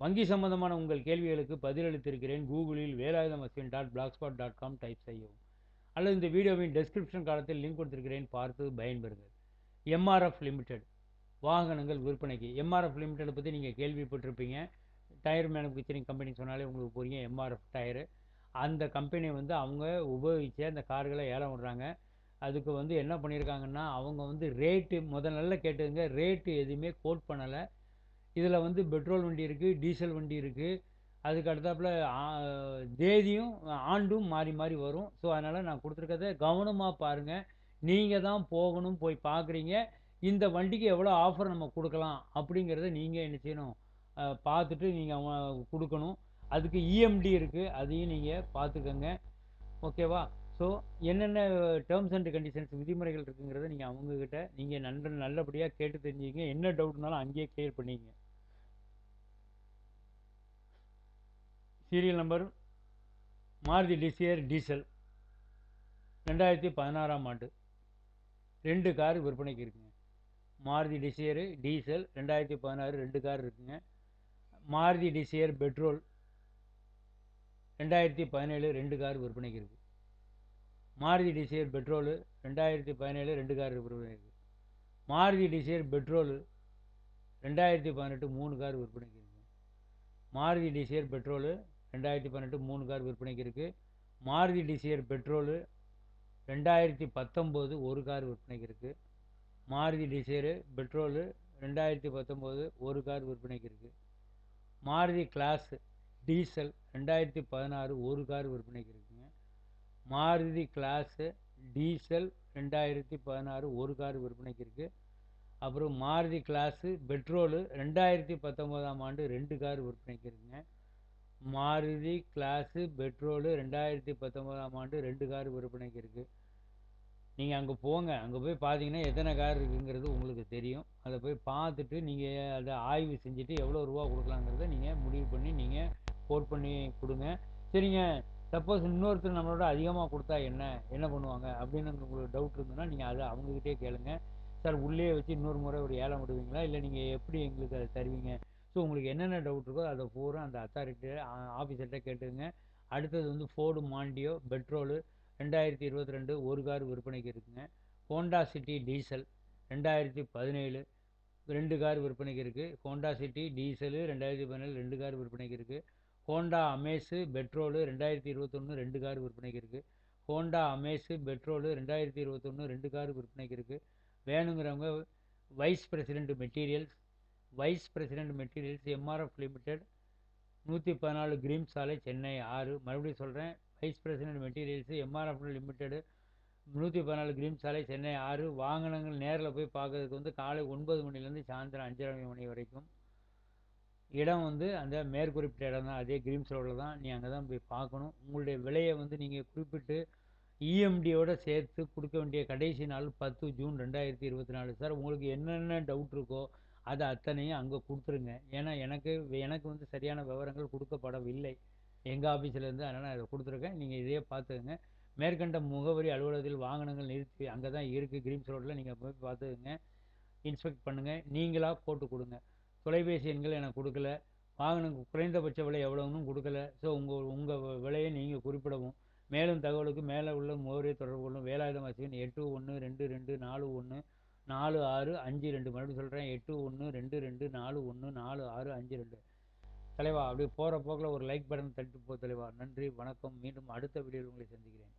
வங்கி சம்பந்தமான உங்கள் கேள்விகளுக்கு பதிலளித்திருக்கிறேன். கூகுளில் Velayudham Ashwin dot blogspot dot com type செய்யவும். அல்லது இந்த வீடியோவின் டெஸ்கிரிப்ஷன் காலத்தில் லிங்க் கொடுத்திருக்கிறேன். பார்த்து பயன்பெறுங்கள். எம்ஆர்எஃப் லிமிடெட் வாகனங்கள் விற்பனைக்கு. எம்ஆர்எஃப் லிமிடெட் பற்றி நீங்கள் கேள்விப்பட்டிருப்பீங்க. டயர் மேனுஃபேக்சரிங் கம்பெனி சொன்னாலே உங்களுக்கு புரியும். எம்ஆர்எஃப் டயரு அந்த கம்பெனி வந்து அவங்க உபயோகித்து அந்த கார்களை ஏலம் விடுறாங்க. அதுக்கு வந்து என்ன பண்ணியிருக்காங்கன்னா அவங்க வந்து ரேட்டு முதல்ல கேட்டுங்க ரேட்டு எதுவுமே கோட் பண்ணலை. இதில் வந்து பெட்ரோல் வண்டி இருக்குது டீசல் வண்டி இருக்குது அதுக்கு அடுத்தாப்புல தேதியும் ஆண்டும் மாறி மாறி வரும். ஸோ அதனால் நான் கொடுத்துருக்கத கவனமாக பாருங்கள் நீங்கள் தான் போகணும் போய் பார்க்குறீங்க. இந்த வண்டிக்கு எவ்வளோ ஆஃபர் நம்ம கொடுக்கலாம் அப்படிங்கிறத நீங்கள் என்ன செய்யணும்? பார்த்துட்டு நீங்கள் கொடுக்கணும். அதுக்கு இஎம்டி இருக்குது அதையும் நீங்கள் பார்த்துக்கோங்க. ஓகேவா? ஸோ என்னென்ன டேர்ம்ஸ் அண்ட் கண்டிஷன்ஸ் விதிமுறைகள் இருக்குங்கிறத நீங்கள் அவங்கக்கிட்ட நீங்கள் நன்ற நல்லபடியாக கேட்டு தெரிஞ்சுக்கிங்க. என்ன டவுட்னாலும் அங்கேயே கிளியர் பண்ணிங்க serial number Maruti Dzire diesel ரெண்டாயிரத்தி பதினாறாம் ஆண்டு. ரெண்டு கார் விற்பனைக்கு இருக்குங்க. மாருதி டிசியரு டீசல் ரெண்டாயிரத்தி பதினாறு ரெண்டு கார் இருக்குங்க. மாருதி டிசியர் பெட்ரோல் ரெண்டாயிரத்தி பதினேழு ரெண்டு கார் விற்பனைக்கு இருக்குது மாருதி டிசியர் பெட்ரோலு ரெண்டாயிரத்தி பதினேழு ரெண்டு கார் விற்பனை இருக்குது மாருதி டிசியர் பெட்ரோலு ரெண்டாயிரத்தி பதினெட்டு மூணு கார் விற்பனைக்கு இருக்குது மாருதி டிசியர் பெட்ரோலு ரெண்டாயிரத்தி பன்னெண்டு மூணு கார் விற்பனைக்கு இருக்குது மாருதி டிசியர் பெட்ரோலு ரெண்டாயிரத்தி பத்தொம்போது ஒரு கார் விற்பனைக்கு இருக்குது மாருதி டிசைரு பெட்ரோலு ரெண்டாயிரத்தி பத்தொம்போது ஒரு கார் விற்பனைக்கு இருக்குது மாருதி கிளாஸ் டீசல் ரெண்டாயிரத்தி பதினாறு ஒரு கார் விற்பனைக்கு இருக்குங்க. மாருதி கிளாஸு டீசல் ரெண்டாயிரத்தி பதினாறு ஒரு கார் விற்பனைக்கு இருக்குது அப்புறம் மாருதி கிளாஸு பெட்ரோலு ரெண்டாயிரத்தி பத்தொம்போதாம் ஆண்டு ரெண்டு கார் விற்பனைக்கு இருக்குங்க. மாருதி கிளாஸு பெட்ரோலு ரெண்டாயிரத்தி பத்தொம்போதாம் ஆண்டு ரெண்டு கார் விற்பனைக்கு இருக்குது நீங்கள் அங்கே போங்க. அங்கே போய் பார்த்தீங்கன்னா எத்தனை கார் இருக்குங்கிறது உங்களுக்கு தெரியும். அதை போய் பார்த்துட்டு நீங்கள் அதை ஆய்வு செஞ்சுட்டு எவ்வளோ ரூபா கொடுக்கலாங்கிறத நீங்கள் முடிவு பண்ணி நீங்கள் கோட் பண்ணி கொடுங்க. சரிங்க. சப்போஸ் இன்னொருத்தர் நம்மளோட அதிகமாக கொடுத்தா என்ன? என்ன பண்ணுவாங்க? அப்படின்னு உங்களுக்கு டவுட் இருந்ததுன்னா நீங்கள் அதை அவங்கக்கிட்டே கேளுங்க. சார் உள்ளே வச்சு இன்னொரு முறை ஒரு ஏலம் விடுவீங்களா? இல்லை நீங்கள் எப்படி எங்களுக்கு அதை தருவீங்க? ஸோ உங்களுக்கு என்னென்ன டவுட் இருக்கோ அதை பூரா அந்த அத்தாரிட்டி ஆஃபீஸர்கிட்ட கேட்டுங்க அடுத்தது வந்து ஃபோர்டு மாண்டியோ பெட்ரோலு ரெண்டாயிரத்தி இருபத்தி ரெண்டு ஒரு கார் விற்பனைக்கு இருக்குங்க. ஹோண்டா சிட்டி டீசல் ரெண்டாயிரத்தி பதினேழு ரெண்டு கார் விற்பனைக்கு இருக்குது ஹோண்டா சிட்டி டீசலு ரெண்டாயிரத்தி பதினேழு ரெண்டு கார் விற்பனைக்கு இருக்குது ஹோண்டா அமேஸு பெட்ரோலு ரெண்டாயிரத்தி இருபத்தொன்று ரெண்டு கார் விற்பனைக்கு இருக்குது ஹோண்டா அமேஸு பெட்ரோலு ரெண்டாயிரத்தி இருபத்தொன்று ரெண்டு கார் விற்பனைக்கு இருக்குது வேணுங்கிறவங்க vice president materials vice president materials MRF limited நூற்றி பதினாலு கிரீம் சாலை சென்னை ஆறு. மறுபடியும் சொல்கிறேன் vice president materials MRF limited நூற்றி பதினாலு கிரீம் சாலை சென்னை ஆறு. வாகனங்கள் நேரில் போய் பார்க்கறதுக்கு வந்து காலை ஒன்பது மணிலேருந்து சாயந்தரம் அஞ்சரை மணி வரைக்கும். இடம் வந்து அந்த மேற்குறிப்பிட்ட இடம் தான். அதே கிரீம்ஸ் ரோடில் தான். நீ அங்கே தான் போய் பார்க்கணும். உங்களுடைய விலையை வந்து நீங்கள் குறிப்பிட்டு இஎம்டியோட சேர்த்து கொடுக்க வேண்டிய கடைசி நாள் பத்து ஜூன் ரெண்டாயிரத்தி இருபத்தி நாலு. சார் உங்களுக்கு என்னென்ன டவுட் இருக்கோ அதை அத்தனையும் அங்கே கொடுத்துருங்க. ஏன்னா எனக்கு எனக்கு வந்து சரியான விவரங்கள் கொடுக்கப்படவில்லை. எங்கள் ஆஃபீஸ்லேருந்து அதனால் நான் இதை கொடுத்துருக்கேன். நீங்கள் இதையே பார்த்துக்கங்க. மேற்கண்ட முகவரி அலுவலகத்தில் வாகனங்கள் நிறுத்தி அங்கே தான் இருக்குது கிரீம்ஸ் ரோட்டில் நீங்கள் போய் பார்த்துக்கங்க. இன்ஸ்பெக்ட் பண்ணுங்கள் நீங்களாக போட்டு கொடுங்க. தொலைபேசி எண்கள் எனக்கு கொடுக்கல. வாகனம் குறைந்தபட்ச விலை எவ்வளோன்னு கொடுக்கல. ஸோ உங்கள் உங்கள் விலையை நீங்கள் குறிப்பிடவும். மேலும் தகவலுக்கு மேலே உள்ள முகவரியை தொடர்பு கொள்ளும் வேலாயுதம் அசிவன் எட்டு ஒன்று ரெண்டு ரெண்டு நாலு ஒன்று நாலு ஆறு அஞ்சு ரெண்டு மறுபடியும் சொல்கிறேன் எட்டு ஒன்று ரெண்டு ரெண்டு நாலு ஒன்று நாலு ஆறு அஞ்சு ரெண்டு. தலைவா அப்படி போகிற போக்கில் ஒரு லைக் பட்டன் தட்டு போ தலைவா. நன்றி வணக்கம். மீண்டும் அடுத்த வீடியோவில் உங்களை சந்திக்கிறேன்.